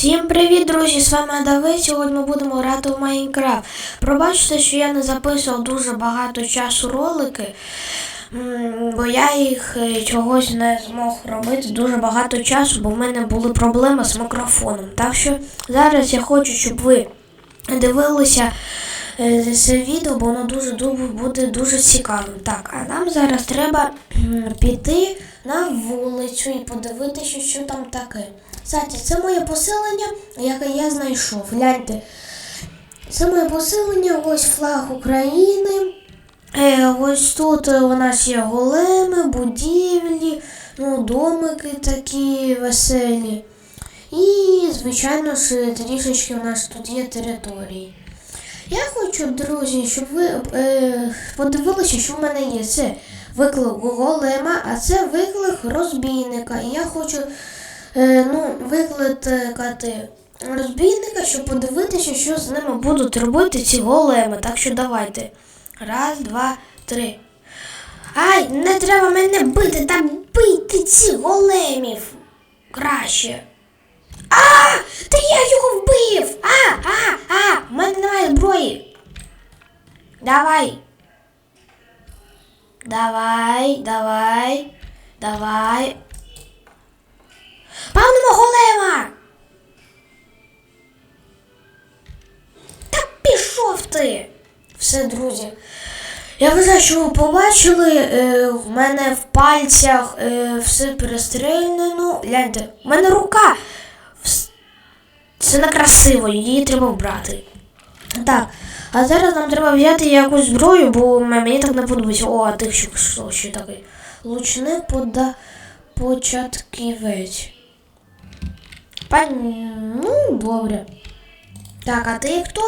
Всім привіт, друзі! З вами Давид. Сьогодні ми будемо грати в Майнкрафт. Пробачте, що я не записував дуже багато часу ролики, бо я їх е, чогось не змог робити дуже багато часу, бо в мене були проблеми з мікрофоном. Так що зараз я хочу, щоб ви дивилися це відео, бо воно дуже ду- буде дуже цікавим. Так, а нам зараз треба піти на вулицю і подивитися, що там таке. Кстати, це моє поселення, яке я знайшов. Гляньте. Це моє поселення, ось флаг України. Е, ось тут е, у нас є големи, будівлі, ну, домики такі веселі. І, звичайно ж, трішечки у нас тут є території. Я хочу, друзі, щоб ви е, подивилися, що в мене є. Це виклик голема, а це виклик розбійника. І я хочу е, ну, викликати розбійника, щоб подивитися, що з ними будуть робити ці големи. Так що давайте. Раз, два, три. Ай, не треба мене бити та бийте ці големів. Краще. А! Та я його вбив! А, а, а! В мене немає зброї. Давай. Давай, давай, давай. Павнемо голема! Та пішов ти! Все, друзі. Я вважаю, що ви побачили, е, в мене в пальцях е, все перестріляно. Гляньте, в мене рука. Це некрасиво, її треба вбрати. Так, а зараз нам треба взяти якусь зброю, бо мені так не подобається. О, а ти що, що ще такий? Лучник пода початківець. Пані, ну, добре. Так, а ти хто?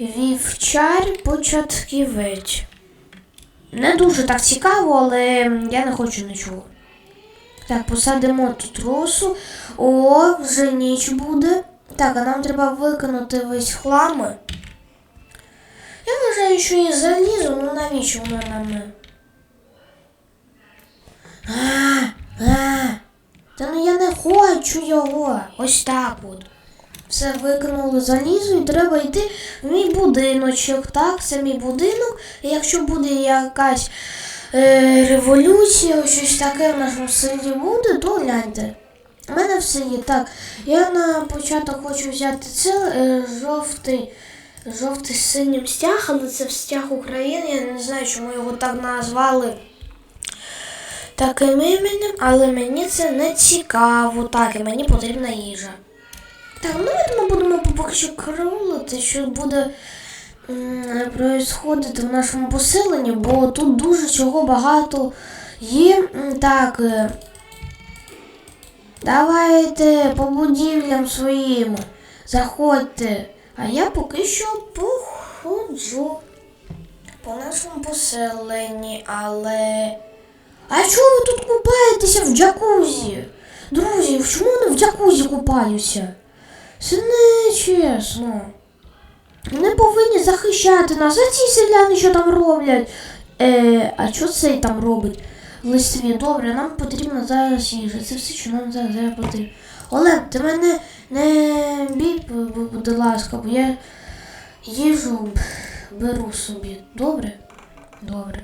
Вівчар початківець. Не дуже так цікаво, але я не хочу нічого. Так, посадимо тут росу. О, вже ніч буде. Так, а нам треба викинути весь хлам. Я вважаю, що і залізо, ну навіщо воно нам? А, а, та ну я не хочу його. Ось так от. Все викинули залізо і треба йти в мій будиночок. Так, це мій будинок. І якщо буде якась е, революція, щось таке в нашому селі буде, то гляньте. У мене все є. Так, я на початок хочу взяти це е, жовтий, жовтий з синім стяг, але це стяг України. Я не знаю, чому його так назвали таким іменем, але мені це не цікаво. Так, і мені потрібна їжа. Так, ну я будемо поки що караулити, що буде происходити в нашому поселенні, бо тут дуже чого багато є. Так. Давайте по будівлям своїм. Заходьте. А я поки що походжу по нашому поселенні, але. А чого ви тут купаєтеся в джакузі? Друзі, чому вони в джакузі купаються? Це не чесно. Вони повинні захищати нас. А ці селяни що там роблять? Е, а що цей там робить? В листві, добре, нам потрібно зараз їжа. Це все, що нам зараз, потрібно. Олег, ти мене не бій, будь ласка, бо я їжу беру собі. Добре? Добре.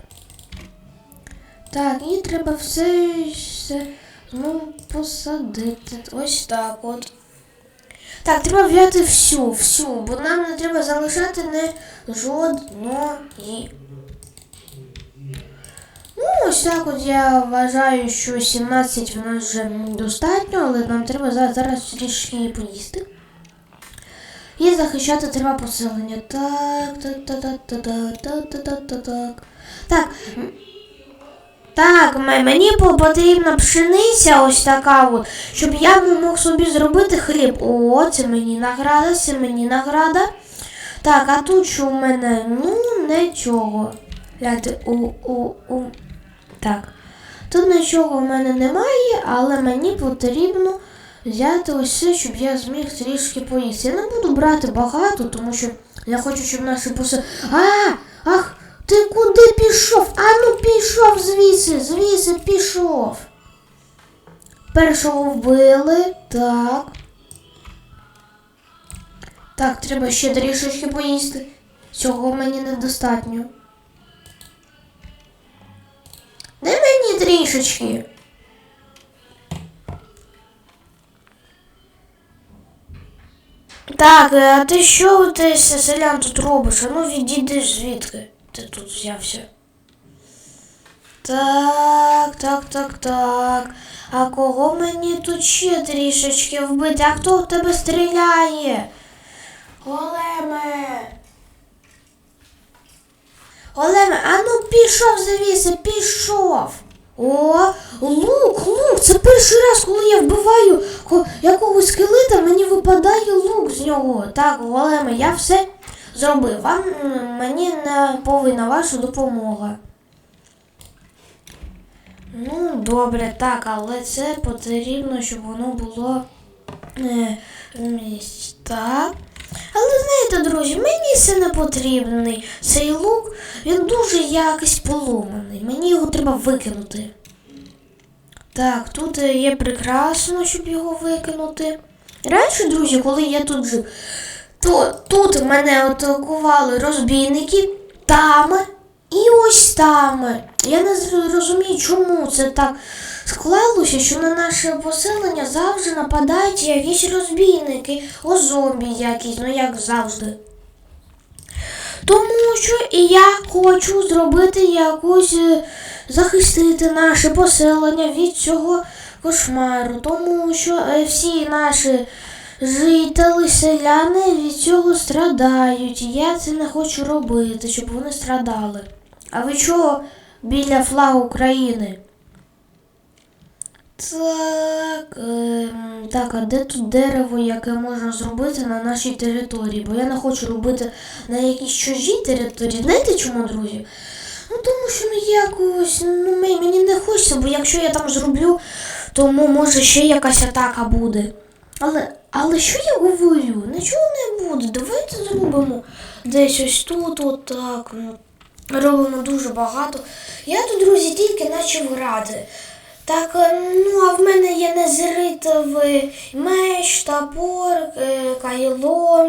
Так, і треба все, все ну, посадити. Ось так от. Так, треба взяти всю, всю, бо нам не треба залишати не жодної. Ну, ось так от я вважаю, що 17 в нас вже достатньо, але нам треба зараз, трішки поїсти. І захищати треба поселення. Так, так, так, так, так, так, так, так, так, так. Так. Так, мені потрібна пшениця ось така от, щоб я мог собі зробити хліб. О, це мені награда, це мені награда. Так, а тут що в мене? Ну, нічого. Гляньте, у, у, у. Так. Тут нічого в мене немає, але мені потрібно взяти ось це, щоб я зміг трішки поїсти. Я не буду брати багато, тому що я хочу, щоб наші поси. А! Ах! Ти куди пішов? А ну пішов звідси, звідси пішов. Першого вбили, так. Так, треба ще трішечки поїсти. Цього мені недостатньо. Де мені трішечки? Так, а ти що ти селян тут робиш? А ну відійди звідки ти тут взявся. Так, так, так, так. А кого мені тут ще трішечки вбити? А хто в тебе стріляє? Големе. Олеме, а ну пішов завіси, пішов. О, лук, лук, це перший раз, коли я вбиваю якогось скелета, мені випадає лук з нього. Так, Олеме, я все зробив. Вам мені не повинна ваша допомога. Ну, добре, так, але це потрібно, щоб воно було е, місць, так. Але знаєте, друзі, мені це не потрібний. Цей лук, він дуже якось поломаний. Мені його треба викинути. Так, тут є прекрасно, щоб його викинути. Раніше, друзі, коли я тут жив, то тут мене атакували розбійники, там і ось там. Я не зр- розумію, чому це так склалося, що на наше поселення завжди нападають якісь розбійники, о зомбі якісь, ну як завжди. Тому що і я хочу зробити якусь е, захистити наше поселення від цього кошмару, тому що е, всі наші жителі, селяни від цього страдають. І я це не хочу робити, щоб вони страдали. А ви чого біля флагу України? Так, ем, так, а де тут дерево, яке можна зробити на нашій території? Бо я не хочу робити на якійсь чужій території. Знаєте чому, друзі? Ну тому що ну якось ну мені, не хочеться, бо якщо я там зроблю, то мо- може ще якась атака буде. Але, але що я говорю? Нічого не буде. Давайте зробимо десь ось тут, от так. ну, Робимо дуже багато. Я тут, друзі, тільки почав грати. Так, е, ну а в мене є незритовий меч, топор, е, кайло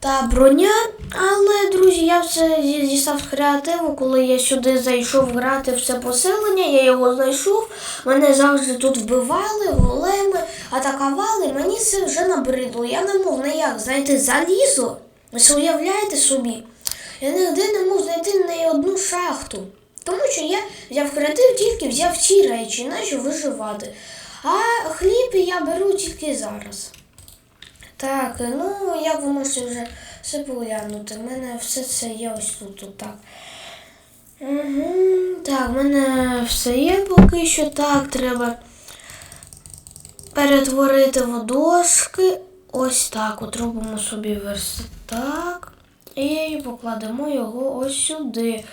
та броня. Але, друзі, я все дістав з креативу, коли я сюди зайшов грати в це поселення, я його знайшов. Мене завжди тут вбивали, големи, атакували. Мені це вже набридло. Я не мог ніяк знайти залізо. Ви уявляєте собі? Я ніде не мог знайти ні одну шахту. Тому що я взяв креатив, тільки взяв ці речі, наче виживати. А хліб я беру тільки зараз. Так, ну як ви можете вже все поглянути, в мене все це є ось тут, тут так. Угу. Так, в мене все є поки що так. Треба перетворити водошки. Ось так. От робимо собі верстак. І покладемо його ось сюди.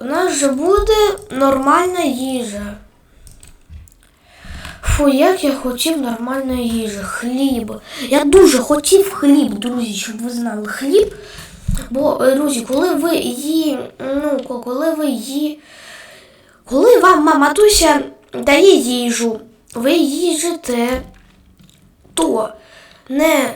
У нас же буде нормальна їжа. Фу, як я хотів нормальної їжі. Хліб. Я дуже хотів хліб, друзі, щоб ви знали. Хліб. Бо, е, друзі, коли ви її, ну, коли ви її, коли вам ма- матуся дає їжу, ви їжите, то не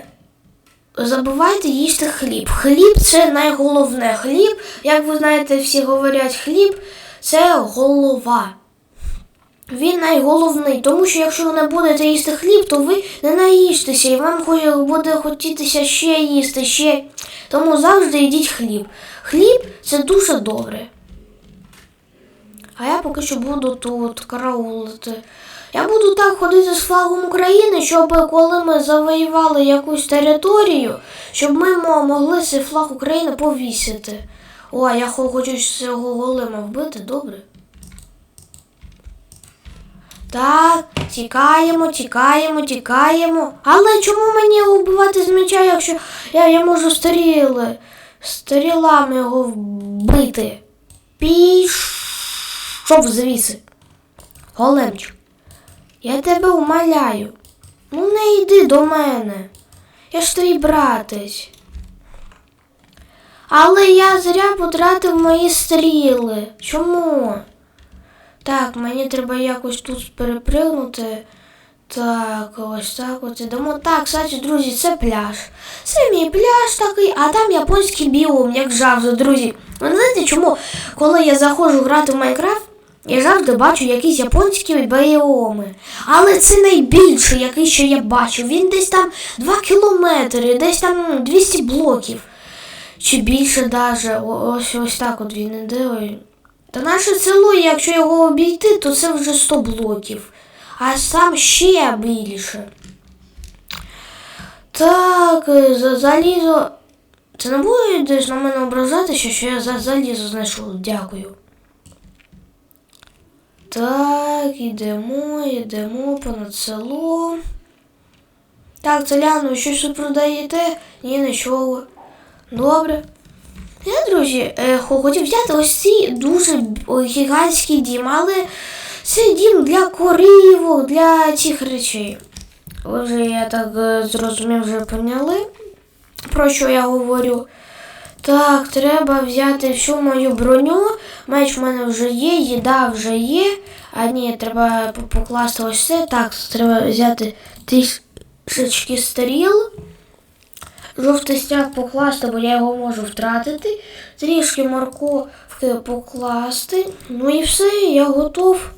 забувайте їсти хліб. Хліб це найголовне. Хліб, як ви знаєте, всі говорять, хліб це голова. Він найголовний, тому що якщо ви не будете їсти хліб, то ви не наїстеся, і вам буде хотітися ще їсти, ще. Тому завжди їдіть хліб. Хліб це дуже добре. А я поки що буду тут караулити. Я буду так ходити з флагом України, щоб коли ми завоювали якусь територію, щоб ми могли цей флаг України повісити. О, я хо- хочу цього голема вбити, добре? Так, тікаємо, тікаємо, тікаємо. Але чому мені вбивати з меча, якщо я, я можу стріли, стрілами його вбити? Пішов звідси. Големчик, я тебе умоляю. Ну не йди до мене. Я ж твій братець. Але я зря потратив мої стріли. Чому? Так, мені треба якось тут перепригнути. Так, ось так от ідемо. Так, кстати, друзі, це пляж. Це мій пляж такий, а там японський біом, як завжди, друзі. Ви знаєте чому, коли я заходжу грати в Майнкрафт, я завжди бачу якісь японські біоми. Але це найбільший, який що я бачу. Він десь там 2 кілометри, десь там 200 блоків. Чи більше даже. Ось ось так от він іде. Та наше село, якщо його обійти, то це вже 100 блоків. А сам ще більше. Так, за залізо. Це не будеш на мене ображатися, що я за залізо знайшов. Дякую. Так, ідемо, ідемо понад село. Так, селяну, щось продаєте? Ні, нічого. Добре. Я, друзі, е, хотів взяти ось цей дуже гігантський дім, але це дім для корівок, для цих речей. Ви вже, я так е, зрозумів, вже поняли, про що я говорю. Так, треба взяти всю мою броню. Меч в мене вже є, їда вже є. А ні, треба покласти ось це. Так, треба взяти трішечки стріл. Жовтий стяг покласти, бо я його можу втратити. Трішки морковки покласти. Ну і все, я готов.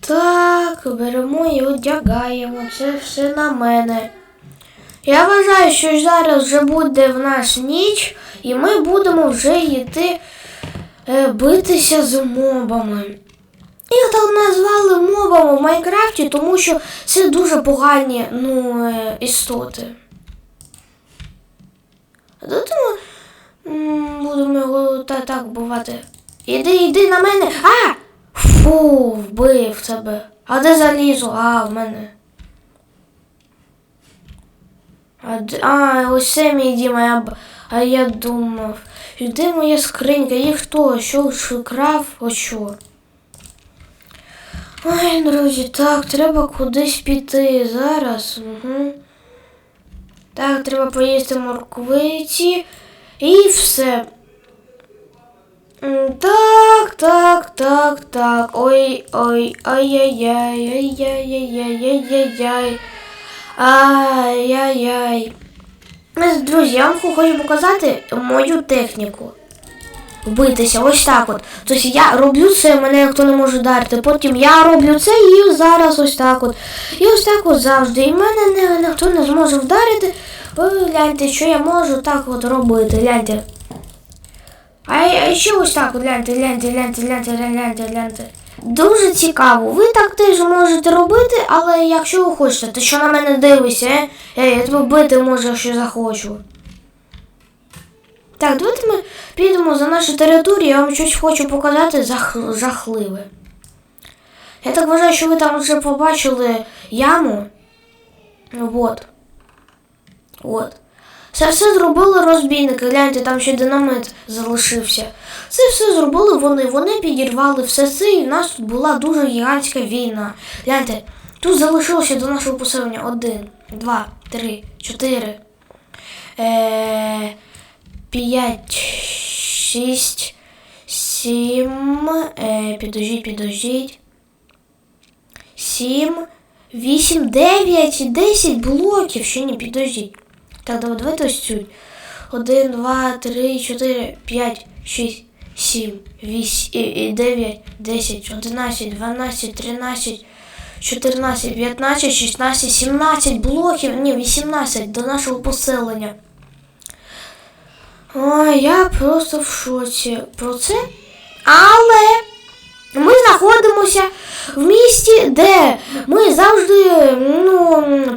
Так, беремо і одягаємо. Це все на мене. Я вважаю, що зараз вже буде в нас ніч, і ми будемо вже йти е, битися з мобами. Їх так назвали мобами в Майнкрафті, тому що це дуже погані ну, е, істоти. М, будемо його та так бувати. Іди, іди на мене. А! Фу, вбив тебе. А де залізо? А, в мене. А, а це мій дім, а я, а я думав. і моя скринька? Їх хто? Що крав? О що? Ой, друзі, так, треба кудись піти зараз. Угу. Так, треба поїсти морквиці і все. Так, так, так, так. Ой, ой, ай-яй-яй, Друзі, я вам хочу показати мою техніку. Вбитися, ось так от. Тобто я роблю це, мене ніхто не може дарити. Потім я роблю це і зараз ось так от. І ось так от завжди. І мене ніхто не зможе вдарити. Ви гляньте, що я можу так от робити. Гляньте. А ще ось так, от гляньте, гляньте, гляньте, гляньте, гляньте, гляньте. Дуже цікаво. Ви так теж можете робити, але якщо ви хочете, ти що на мене дивишся, е? Е, я тебе вбити можу, якщо захочу. Так, давайте ми підемо за нашу територію, я вам щось хочу показати жах... жахливе. Я так вважаю, що ви там вже побачили яму. Вот. От. Це все зробили розбійники. Гляньте, там ще динамит залишився. Це все зробили вони. Вони підірвали все це, і в нас тут була дуже гігантська війна. Гляньте, тут залишилося до нашого поселення один, два, три, чотири, е, п'ять, шість, сім. Е, підождіть, підождіть. Сім, вісім, дев'ять, десять блоків. Ще не підождіть. Давай, давайте ось цю. Один, два, три, чотири, п'ять, шість, сім, вісім, дев'ять, десять, одинадцять, дванадцять, тринадцять, чотирнадцять, п'ятнадцять, шістнадцять, сімнадцять блоків, ні, вісімнадцять до нашого поселення. Ой, я просто в шоці про це. Але ми знаходимося в місті, де ми завжди ну,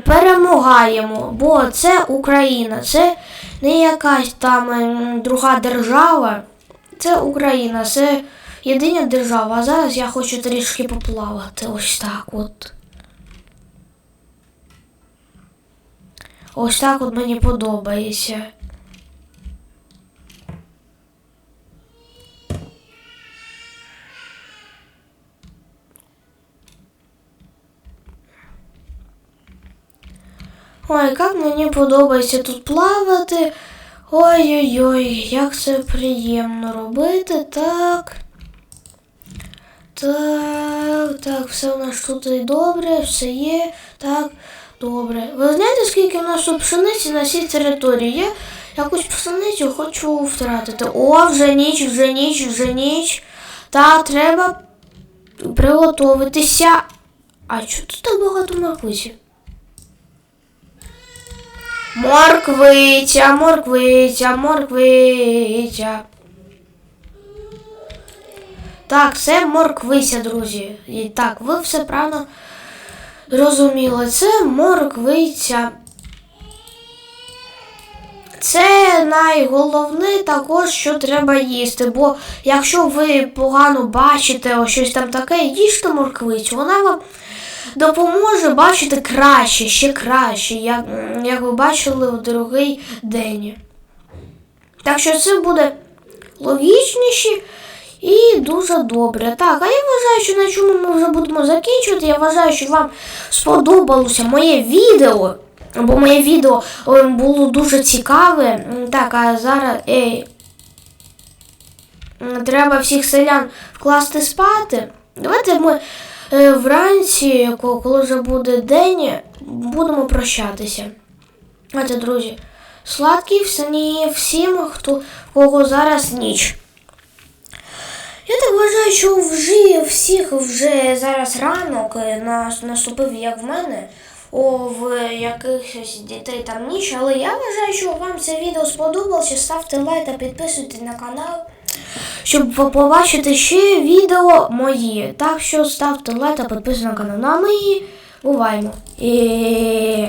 перемагаємо, бо це Україна, це не якась там друга держава, це Україна, це єдина держава. А зараз я хочу трішки поплавати. Ось так от. Ось так от мені подобається. Ой, як мені подобається тут плавати. Ой-ой-ой, як це приємно робити, так. Так, так, все у нас тут і добре, все є. Так, добре. Ви знаєте, скільки в нас тут пшениці на цій території? Я якусь пшеницю хочу втратити. О, вже ніч, вже ніч, вже ніч. Та треба приготуватися. А чого тут так багато морквиці? Морквиця, морквиця, морквиця. Так, це морквиця, друзі. І так, ви все правильно зрозуміли. Це морквиця. Це найголовне також, що треба їсти. Бо якщо ви погано бачите ось щось там таке, їжте морквицю, вона вам допоможе бачити краще, ще краще, як, як ви бачили у другий день. Так що це буде логічніше і дуже добре. Так, а я вважаю, що на чому ми вже будемо закінчувати. Я вважаю, що вам сподобалося моє відео. Бо моє відео е, було дуже цікаве. Так, а зараз. Ей, треба всіх селян вкласти спати. Давайте ми вранці, коли вже буде день, будемо прощатися. Знаєте, друзі, сладких сні всім, хто кого зараз ніч. Я так вважаю, що вже всіх вже зараз ранок е, нас- наступив, як в мене, о, в якихось дітей там ніч, але я вважаю, що вам це відео сподобалося. Ставте лайк та підписуйтесь на канал, щоб побачити ще відео мої. Так що ставте лайк та підписуйтесь на канал. Ну а ми буваємо. І...